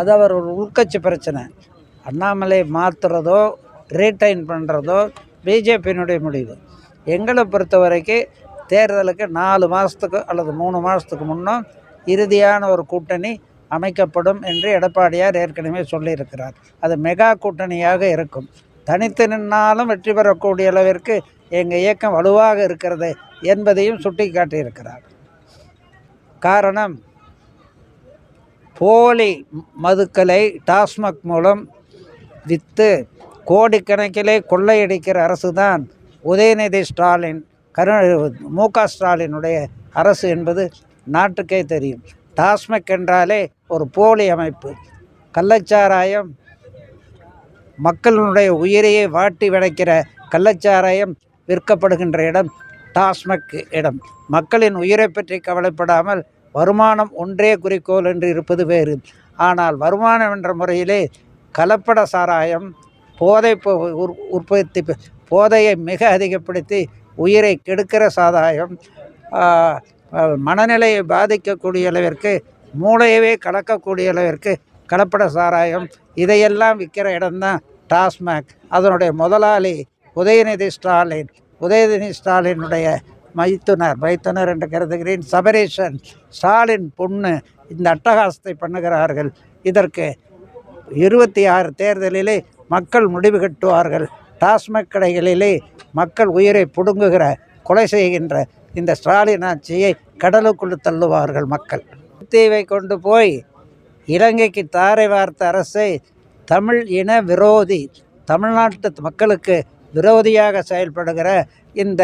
அது அவர் ஒரு உள்கட்சி பிரச்சனை. அண்ணாமலை மாற்றுறதோ ரீடைன் பண்ணுறதோ பிஜேபியினுடைய முடிவு. எங்களை பொறுத்த வரைக்கும் தேர்தலுக்கு நாலு மாதத்துக்கு அல்லது மூணு மாதத்துக்கு முன்னும் இறுதியான ஒரு கூட்டணி அமைக்கப்படும் என்று எடப்பாடியார் ஏற்கனவே சொல்லியிருக்கிறார். அது மெகா கூட்டணியாக இருக்கும். தனித்து நின்னாலும் வெற்றி பெறக்கூடிய அளவிற்கு எங்கள் இயக்கம் வலுவாக இருக்கிறது என்பதையும் சுட்டி காட்டியிருக்கிறார் காரணம் போலி மதுக்களை டாஸ்மாக் மூலம் விற்று கோடிக்கணக்கிலே கொள்ளையடிக்கிற அரசு தான் உதயநிதி ஸ்டாலின் கரு மு க ஸ்டாலினுடைய அரசு என்பது நாட்டுக்கே தெரியும். டாஸ்மாக் என்றாலே ஒரு போலி அமைப்பு. கள்ளச்சாராயம் மக்களுடைய உயிரையே வாட்டி விளைக்கிற கள்ளச்சாராயம் விற்கப்படுகின்ற இடம் டாஸ்மாக் இடம். மக்களின் உயிரை பற்றி கவலைப்படாமல் வருமானம் ஒன்றே குறிக்கோள் என்று இருப்பது வேறு. ஆனால் வருமானம் என்ற முறையிலே கலப்பட சாராயம் போதை உற்- உற்பத்தி போதையை மிக அதிகப்படுத்தி உயிரை கெடுக்கிற சாராயம் மனநிலையை பாதிக்கக்கூடிய அளவிற்கு மூளையவே கலக்கக்கூடிய அளவிற்கு கலப்பட சாராயம் இதையெல்லாம் விற்கிற இடம்தான் டாஸ்மாக். அதனுடைய முதலாளி உதயநிதி ஸ்டாலின். உதயநிதி ஸ்டாலினுடைய மைத்துனர் மைத்துனர் என்று கருதுகிறேன். சபரேஷன் ஸ்டாலின் பொண்ணு இந்த அட்டகாசத்தை பண்ணுகிறார்கள். இதற்கு இருபத்தி ஆறு தேர்தலிலே மக்கள் முடிவு கட்டுவார்கள். டாஸ்மாக் கடைகளிலே மக்கள் உயிரை பிடுங்குகிற கொலை செய்கின்ற இந்த ஸ்டாலின் ஆட்சியை கடலுக்குள் தள்ளுவார்கள் மக்கள். தீவை கொண்டு போய் இலங்கைக்கு தாரை வார்த்த அரசை தமிழ் இன விரோதி தமிழ்நாட்டு மக்களுக்கு விரோதியாக செயல்படுகிற இந்த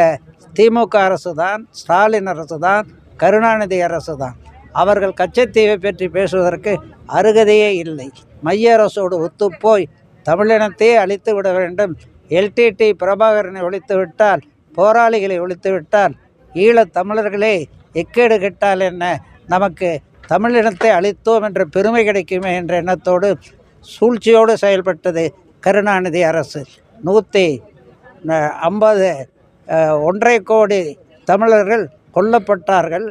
திமுக அரசு தான் ஸ்டாலின் அரசு தான் கருணாநிதி அரசு தான் அவர்கள் கச்சத்தீவை பற்றி பேசுவதற்கு அருகதையே இல்லை. மைய அரசோடு ஒத்துப்போய் தமிழினத்தையே அழித்து விட வேண்டும். எல்டிடி பிரபாகரனை ஒழித்துவிட்டால் போராளிகளை ஒழித்துவிட்டால் ஈழத் தமிழர்களே எக்கேடு கெட்டால் என்ன? நமக்கு தமிழினத்தை அழித்தோம் என்ற பெருமை கிடைக்குமே என்ற எண்ணத்தோடு சூழ்ச்சியோடு செயல்பட்டது கருணாநிதி அரசு. நூற்றி ஐம்பது ஒன்றரை கோடி தமிழர்கள் கொல்லப்பட்டார்கள்.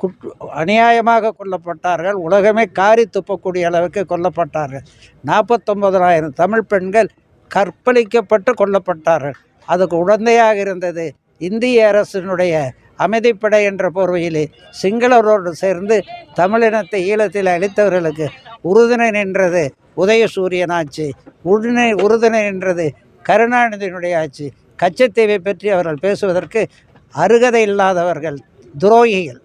குற்ற அநியாயமாக கொல்லப்பட்டார்கள். உலகமே காரி துப்பக்கூடிய அளவுக்கு கொல்லப்பட்டார்கள். நாற்பத்தொம்பதனாயிரம் தமிழ் பெண்கள் கற்பழிக்கப்பட்டு கொல்லப்பட்டார்கள். அதுக்கு உடந்தையாக இருந்தது இந்திய அரசினுடைய அமைதிப்படை என்ற போர்வையிலே சிங்களரோடு சேர்ந்து தமிழினத்தை ஈழத்தில் அளித்தவர்களுக்கு உறுதுணை நின்றது உதயசூரியன் ஆட்சி உறுதுணை உறுதுணை நின்றது கருணாநிதியினுடைய ஆட்சி கச்சத்தீவை பற்றி அவர்கள் பேசுவதற்கு அருகதை இல்லாதவர்கள் துரோகிகள்.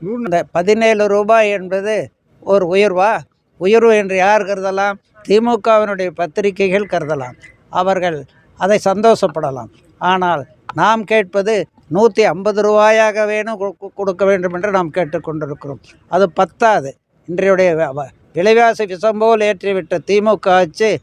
இந்த பதினேழு ரூபாய் என்பது ஒரு உயர்வா? உயர்வு என்று யார் கருதலாம்? திமுகவினுடைய பத்திரிகைகள் கருதலாம். அவர்கள் அதை சந்தோஷப்படலாம். ஆனால் நாம் கேட்பது நூற்றி ஐம்பது ரூபாயாக வேணும் கொ- கொடுக்க வேண்டும் என்று நாம் கேட்டுக்கொண்டிருக்கிறோம் அது பத்தாது. இன்றையுடைய வ- விலைவாசி விஷம்போல் ஏற்றிவிட்ட திமுக ஆட்சி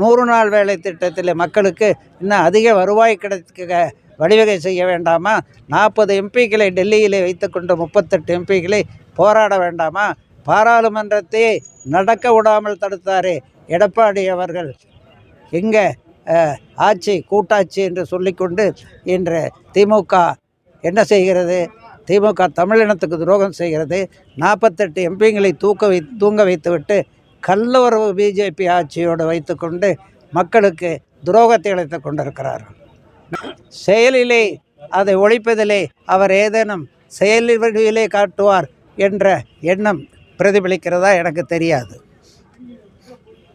நூறு நாள் வேலை திட்டத்தில் மக்களுக்கு இன்னும் அதிக வருவாய் கிடைக்க வழிவகை செய்ய வேண்டாமா? நாற்பது எம்பிக்களை டெல்லியிலே வைத்துக்கொண்டு முப்பத்தெட்டு எம்பிக்களை போராட வேண்டாமா? பாராளுமன்றத்தை நடக்க விடாமல் தடுத்தாரே எடப்பாடி அவர்கள். எங்கே ஆட்சி கூட்டாட்சி என்று சொல்லிக்கொண்டு இன்று திமுக என்ன செய்கிறது? திமுக தமிழினத்துக்கு துரோகம் செய்கிறது. நாற்பத்தெட்டு எம்பிங்களை தூக்க வை தூங்க வைத்துவிட்டு கள்ளவரவு பிஜேபி ஆட்சியோடு வைத்துக்கொண்டு மக்களுக்கு துரோகத்தை இழைத்து கொண்டிருக்கிறார் செயலிலே அதை ஒழிப்பதிலே அவர் ஏதேனும் செயலிலே காட்டுவார் என்ற எண்ணம் பிரதிபலிக்கிறதா எனக்கு தெரியாது.